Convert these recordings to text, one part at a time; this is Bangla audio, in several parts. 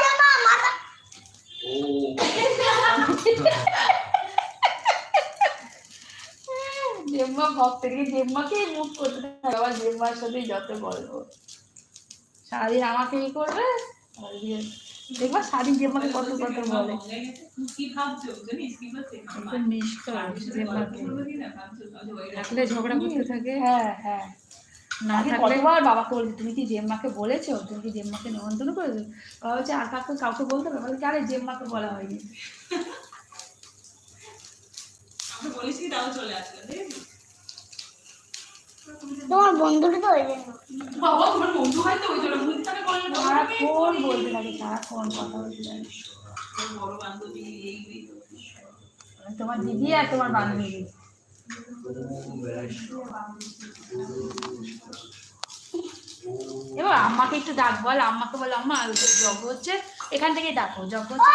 জামা মাথা ওম জেম্মা ভক্তকে জেম্মাকেই মুখ করতে থাকে। আবার জেম্মার সাথে যত গল্প সারাদিন আমাকে ই করবে? আর দেখবা সারাদিন জেম্মাকে কত কত বলে। থাকলে ঝগড়া করতে থাকে। হ্যাঁ হ্যাঁ। না কতবার বাবাকে বলছি তুমি কি জেম্মাকে বলেছ? তুমি কি জেম্মাকে নিমন্ত্রণ করেছ? বাবা বলছে আর কাউকে কাউকে বলতে হবে? বলে আরে জেম্মাকে বলা হয়নি। আমি তাও চলে আসলো। দেখেছিস তোমার বন্ধুটা তো ওই জন্য বাবা তোমার বন্ধু হয় তো ওই জন্য বললে সারাক্ষণ বলতে থাকে? সারাক্ষণ কথা বলতে থাকে? বড় বান্ধবী এই এই তো। তোমার দিদি আর তোমার বান্ধবী। এবার আম্মাকে একটু ডাক বল। আম্মাকে বল আম্মা যজ্ঞ হচ্ছে এখান থেকে ডাকো। যজ্ঞ হচ্ছে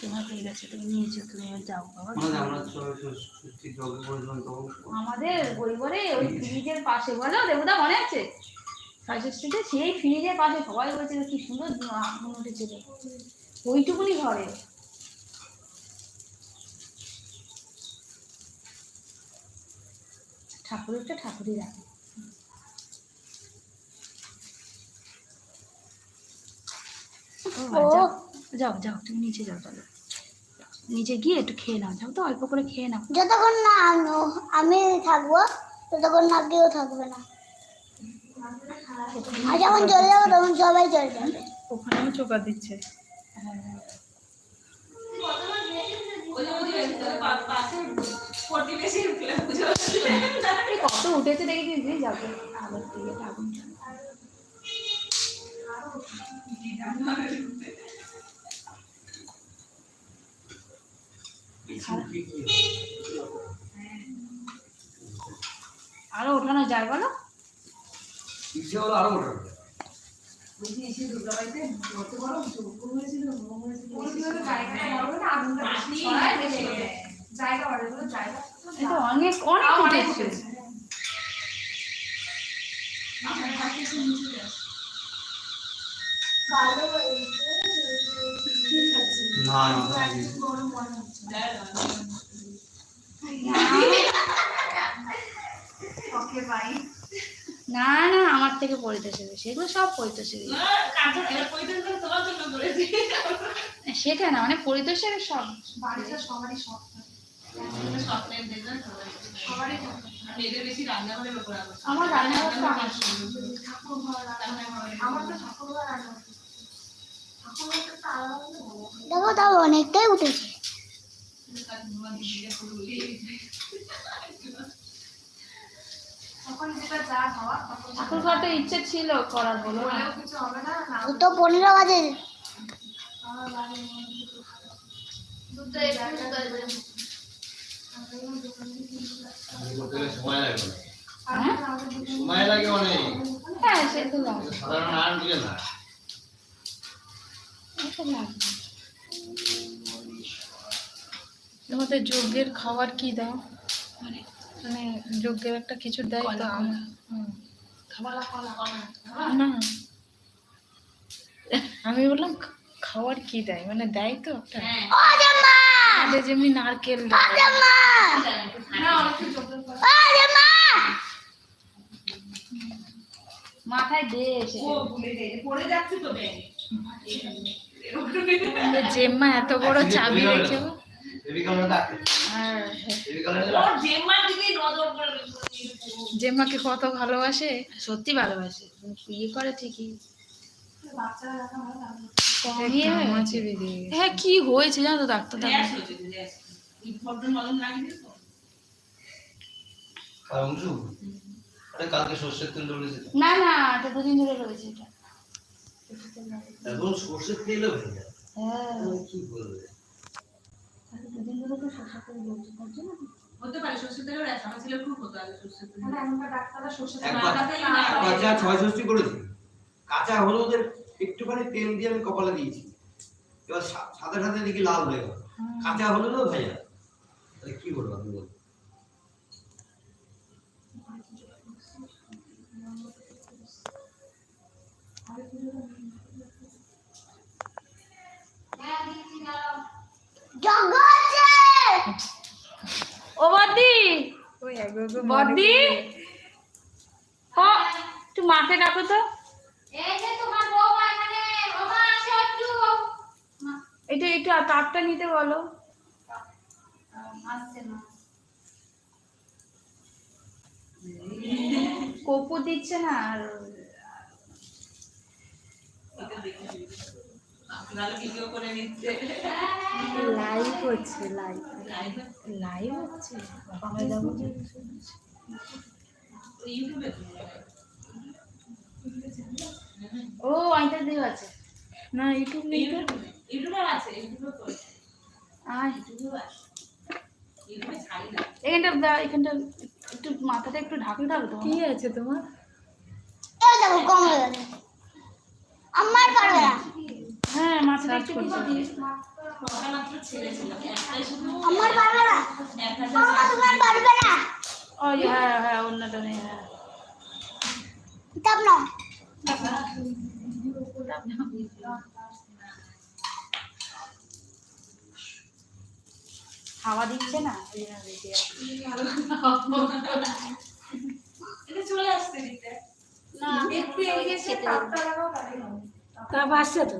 তোমার হয়ে গেছে তুমি নিয়েছো তুমি যাও বাবা। আমাদের আমরা ষষ্ঠী যজ্ঞ করেছিলাম তখন আমাদের পরিবারে ওই ফ্রিজের পাশে বলো দেবদা মনে আছে? সাইকেল স্ট্রিটে সেই ফ্রিজের পাশে সবাই বলছিল কি সুন্দর আগুন উঠেছিল ওইটুকুনি ঘরে। ঠাকুরেরটা ঠাকুরই রাখে। ও যাও যাও তুমি নিচে যাও চলো। নিচে গিয়ে একটু খেয়ে নাও যাও তো অল্প করে খেয়ে নাও। যতক্ষণ না আমি- আমি থাকব ততক্ষণ না কেউ থাকবে না। আর যখন চলে যাব তখন সবাই চলে যাবে। ওখানেও চোকা দিচ্ছে। কত উঠেছে দেখেছিস যে যাবে আবার দিকে আগুন আরও ওঠানো যায় বলো? ইচ্ছে হলো আরও ওঠা এটা অনেক অনেক উঠেছে। না না, আমার থেকে পড়িতে শিখবে সেগুলো সব পড়িতে। সেটা না মানে পড়িতে সব বেশি রান্নাঘরের উপর আকর্ষণ। আমার রান্নাঘরটা আমার দেখো তাও অনেকটাই উঠেছে ঘরটা ইচ্ছে ছিল করার বলো তো পনেরো বাজে সময় লাগে অনেক। হ্যাঁ? সময় লাগে অনেক হ্যাঁ সে তো সাধারণ আর না তোমাদের যজ্ঞের খাবার কি দাও? মানে যজ্ঞের একটা কিছু দেয় তো না। আমি বললাম খা- খাওয়ার কি দেয়? মানে দেয় তো একটা। আমাদের যেমনি নারকেল মাথায় গেছে। পড়ে যাচ্ছে তো জেম্মা এত বড় চাবি রেখেও করে জেম্মাকে কত ভালোবাসে? সত্যি ভালোবাসে। বিয়ে করে ঠিকই। ইয়ে। হ্যাঁ কি হয়েছে জানো তো ডাক্তার না না এটা দুদিন ধরে রয়েছে এটা। এখন সর্ষের তেলও হয়ে। হ্যাঁ কি করেছি। কাঁচা হলুদের একটুখানি তেল দিয়ে আমি কপালে দিয়েছি। এবার সা- সাথে সাথে দেখি লাল হয়ে গেল। কাঁচা হলুদও ভাইয়া তাহলে কি করব আপনি বলুন ও বদি বদি ও তুই মাকে ডাকো তো। এটা একটু তাপটা নিতে বলো। কপু দিচ্ছে না আর আপনারা ভিডিও করে নিচ্ছে লাইভ হচ্ছে লাইভ লাইভ হচ্ছে? ও আইটা দিয়ে আছে। না ইউটিউব নেই তো। ইউটিউবে আছে ইউটিউবে করেছে আয়। ইউটিউবে আছে। ইউটিউবে ছাড়ি না। এখানটা একটু মাথাটা একটু ঢাকলে থাকবে তো। কি আছে তোমার? এই দেখো কম হয়ে গেছে আমার পারবে না হ্যাঁ মাথাটা একটু কিছু দিয়ে কটা মাত্র ছেড়েছিলাম একটাই শুধু আমার পারবে না এক হাজার বৌমা তোমার পারবে না ওই হ্যাঁ হ্যাঁ অন্যটা নেই হ্যাঁ। হাওয়া দিচ্ছে না। চলে আসছে দিতে। না একটু এগিয়ে তাপ আসছে তো?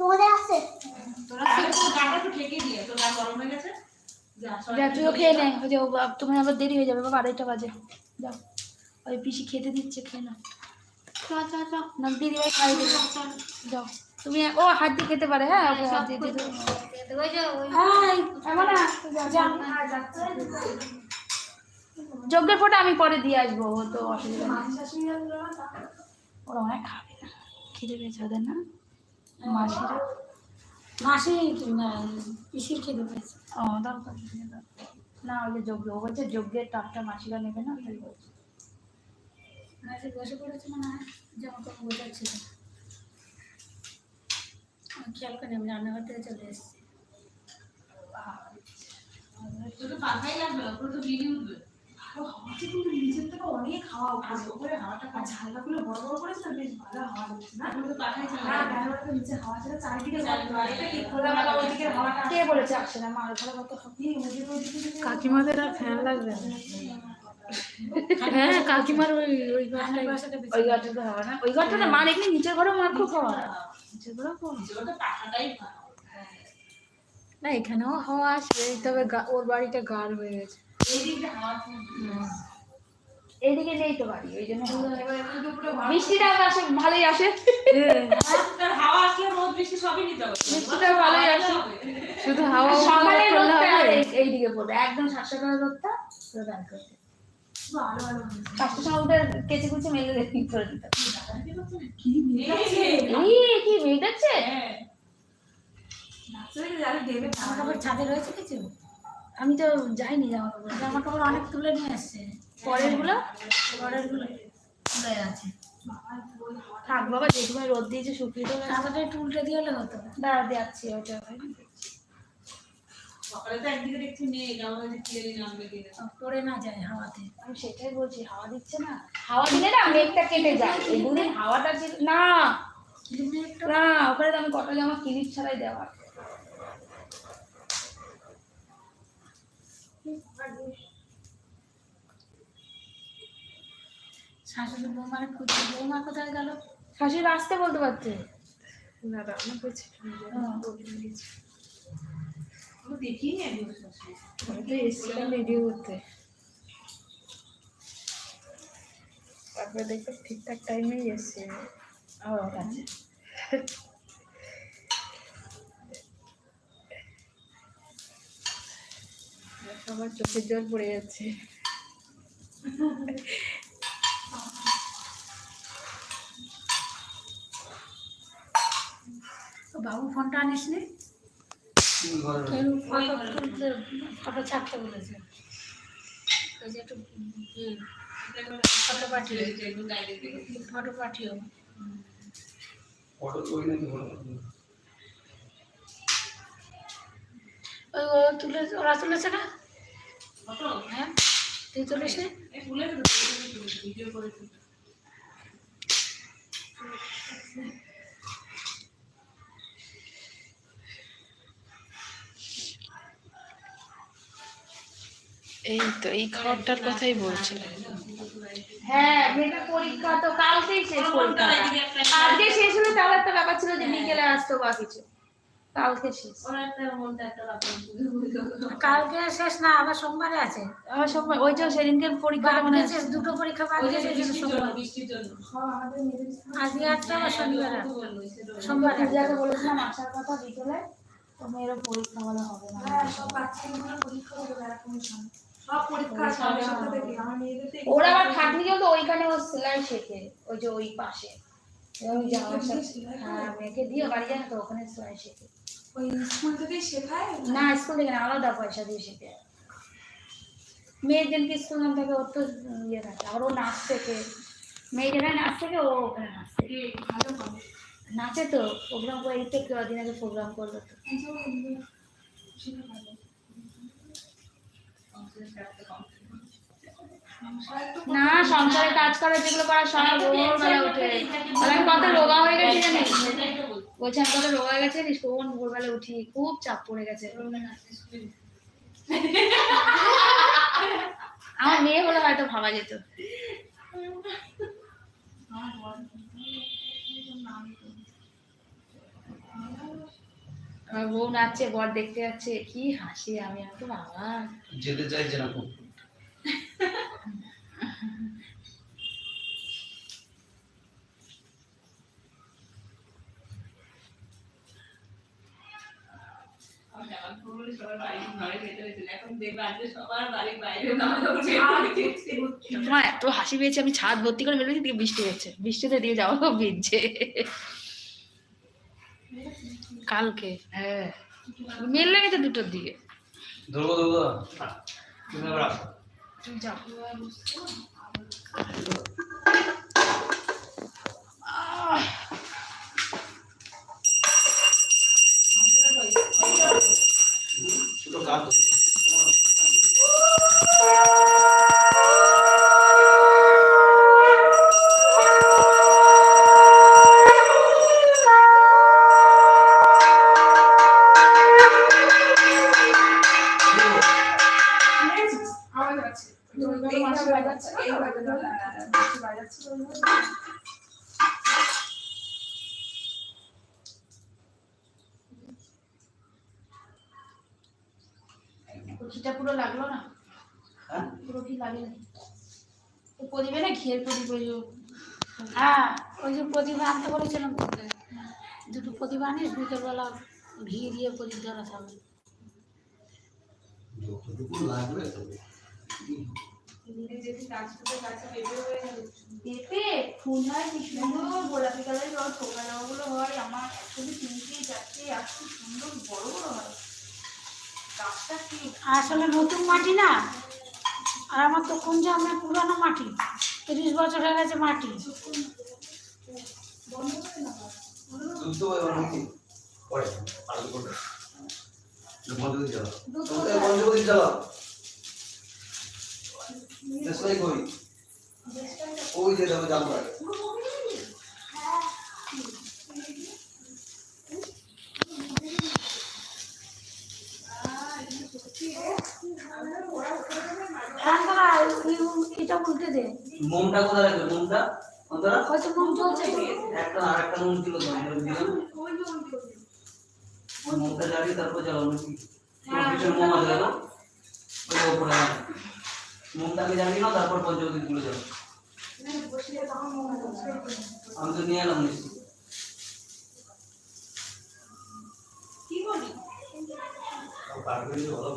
আছে? তোরা গাটা একটু ঠেকে দিয়ে তোর গা গরম হয়ে গেছে? যা তুইও খেয়ে নে। ওই যে ও তোমার আবার দেরি হয়ে যাবে বাবা আড়াইটা বাজে। যাও ওই পিসি খেতে দিচ্ছে খেয়ে না। না দিদি ভাই খাই দেবে যাও তুমি ও হাত দিয়ে খেতে পারে হ্যাঁ? ওকে হাত দিয়ে দিয়ে দেবো। ওই যে ওই এমন না। যা। যজ্ঞের ফোটা আমি পরে দিয়ে আসব ও তো অসুবিধা নেই। ওরা অনেক খাবে না। খিদে পেয়েছে ওদের না? মাসিরা? মাসি পিসির খেতে পেয়েছে। ও দরকার। না ওই যে যজ্ঞ ও বলছে যজ্ঞের টাকটা মাসিরা নেবে না তাই বলছে। মাসি বসে পড়েছে না জামা কাপড় আমি খেয়াল করি আমি রান্নাঘর থেকে চলে এসেছি। তোর তো পাখাই লাগবে না পুরো তো বিলি উঠবে অনেক হাওয়া আর ওপরে হাওয়াটা আর ঝালনাগুলো বড় বড় করেছে বেশ ভালো হাওয়া দিচ্ছে না? পুরো তো পাখাই না চালাবে নিচে হাওয়া ছিল চারিদিকে চারিদিকে এটা কি খোলামেলা ওইদিকে হাওয়াটা কে বলেছে আসছে না? মার কত হবে এই ওইদিকে কাকিমাদের আর ফ্যান লাগবে না? হ্যাঁ কাকিমার ওই ওই ওই তো হবে না? ওই না এখানে নিচের ঘরেও মার খুব নিচের ঘরেও খাওয়া। নিচে তো পাখাটাই ভালো। না এখানেও হাওয়া আসবে তবে ওর বাড়িটা গাঢ় হয়ে গেছে। এইদিকে নেই তো বাড়ি ওই জন্য বৃষ্টিটা আসে ভালোই আসে। হাওয়া আসলে রোদ বৃষ্টি সবই নিতে হবে। বৃষ্টিটা ভালোই আসে। শুধু হাওয়া সকালে রোদটা এইদিকে পড়বে একদম রোদটা কেচে কুচে মেলে রেখে করে দিতে কি মেঘ যাচ্ছে হ্যাঁ। ছাদে রয়েছে কিছু? আমি তো যাইনি জামা কাপড় জামা কাপড় অনেক তুলে নিয়ে আসছে। পরেরগুলো পরেরগুলো তুলে আছে? থাক বাবা যেটুকু রোদ দিয়েছে শুকিয়ে দেবে কাঁথাটা একটু উল্টে দিয়ে হলে হতো। দাঁড়া যাচ্ছি ওটা তো পড়ে না যায় হাওয়াতে। আমি সেটাই বলছি হাওয়া দিচ্ছে না? হাওয়া দিলে না মেঘটা কেটে যায়। এই দুদিন হাওয়াটা না! না ওখানে তো আমি কটা জামা কিলিপ ছাড়াই দেওয়া শাশুড়ি বৌমার খুঁজছে বৌমা কোথায় গেল? শাশুড়ি আসতে বলতে পারছে। না রান্না তারপরে ঠিকঠাক টাইমেই এসছে। আচ্ছা। আমার চোখের জল পড়ে যাচ্ছে। বাবু ফোনটা আনিস নি? ফটো ছাড়তে বলেছে। ওই যে একটু ফটো পাঠিয়ে ফটো পাঠিও ওই তুলে ওরা তুলেছে না? হ্যাঁ তুই? এই তো এই খাবারটার কথাই বলছিলেন হ্যাঁ মেয়েটার পরীক্ষা তো কালকেই শেষ পরীক্ষা আজকে শেষ হলে তাহলে একটা ব্যাপার ছিল যে বিকেলে আসতো বা কিছু কালকে শেষ। কালকে শেষ না আবার সোমবারে আছে। আমার সব ওই যে সেদিনকে পরীক্ষাটা মানে শেষ দুটো পরীক্ষা বাদ সোমবার। আজকে একটা আবার শনিবার সোমবার সোমবার পূজাকে বলেছিলাম আসার কথা বিকেলে তো মেয়েরও পরীক্ষা বলা হবে না। সব বাচ্চাগুলো পরীক্ষা হবে পরীক্ষা ওরা আবার খাটনি ওইখানে ও সেলাই শেখে ওই যে ওই পাশে। ওই হ্যাঁ মেয়েকে দিয়ে বাড়ি যায় তো ওখানে সেলাই শেখে। ওই স্কুল থেকেই শেখায় না? স্কুল থেকে না আলাদা পয়সা দিয়ে শেখে মেয়েদেরকে স্কুল নাম থাকে ওর তো ইয়ে থাকে আর ও নাচ শেখে। মেয়ে যেখানে নাচ শেখে ও ওখানে নাচ ভালো হবে নাচে তো প্রোগ্রাম করে এই তো কদিন আগে প্রোগ্রাম করল তো। সেটা ভালো। না সংসারে কাজ করে যেগুলো করার সময় ভোরবেলা উঠে আমি কত রোগা হয়ে গেছি জানিস? বলছি। আমি কত রোগা হয়ে গেছে কোন ভোরবেলা উঠি? খুব চাপ পড়ে গেছে। আমার মেয়ে হলে হয়তো ভাবা যেত। আমার বউ নাচছে বর দেখতে যাচ্ছে। কি হাসি আমি এত বাবা যেতে চাইছে না খুব। তোমার এত হাসি পেয়েছে আমি ছাদ ভর্তি করে ফেলেছি দিকে বৃষ্টি হচ্ছে। বৃষ্টিতে দিয়ে যাওয়া ভিজছে কালকে হ্যাঁ। মেল লেগেছে দুটোর দিকে। ধরবো ধরবো তুমি আবার আসো। তুমি যাও। কচিটা পুরো লাগল না? হ্যাঁ? পুরো কি লাগে না প্রদীপে না ঘিয়ের প্রদীপ ওই হ্যাঁ ওই যে প্রতিভা আনতে বলেছিলাম তোকে দুটো প্রতিভা আনিস বিকেলবেলা ঘি দিয়ে প্রদীপ ধরা থাকবে। লাগবে পেঁপে ফুল হয় কি সুন্দর গোলাপি কালারের পোকা দেওয়াগুলো হয়। আমার অ্যাকচুয়ালি তিনটে চারটে এত সুন্দর বড় বড় হয়। আসলে নতুন মাটি না? আর আমার তো কোন যে আমার পুরানো মাটি? তিরিশ বছর হয়ে গেছে মাটি। দুধ তো এবার নাকি পরে আলু করবে বন্ধ করে চালাও তোমাকে বন্ধ করে চালাও দেশলাই কই ওই যে দেখো জানতো ফ্যান করা এটা উল্টে দে। মোমটা কোথায় রাখবে? মোমটা? কোনটা হয়তো চলছে একটা আর একটা মোম ছিল তো আমরা দিলাম। মোমটা জ্বালিয়ে তারপর জ্বালাও নাকি? পিছনে মোম আছে দেখো ওই উপরে মোমটাকে জ্বালিয়ে নাও তারপর পঞ্চবতী তুলে যাও আমি তো নিয়ে এলাম কি বলি? ভালো সব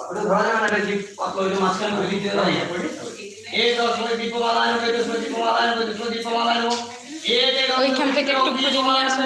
ওটা ধরা যাবে না এটা জিপ পাতলা ওই মাঝখানে করে দিতে ধরা যাবে এই দশ সবাই দীপমালায় হবে তো সবাই দীপমালায় হবে তো সবাই দীপমালায় হবে এই যে ওইখান থেকে একটু খুঁজে নিয়ে আসো।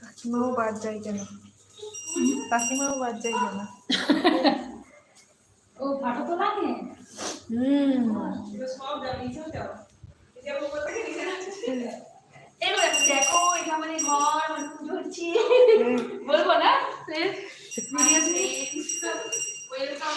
কাকিমাও বাদ যায় কেন? কাকিমাও বাদ যায় কেন? ও ফটো তো লাগে? হুম। সব দেখো, দেখো এটা মানে ঘর হচ্ছে বলব না ওয়েলকাম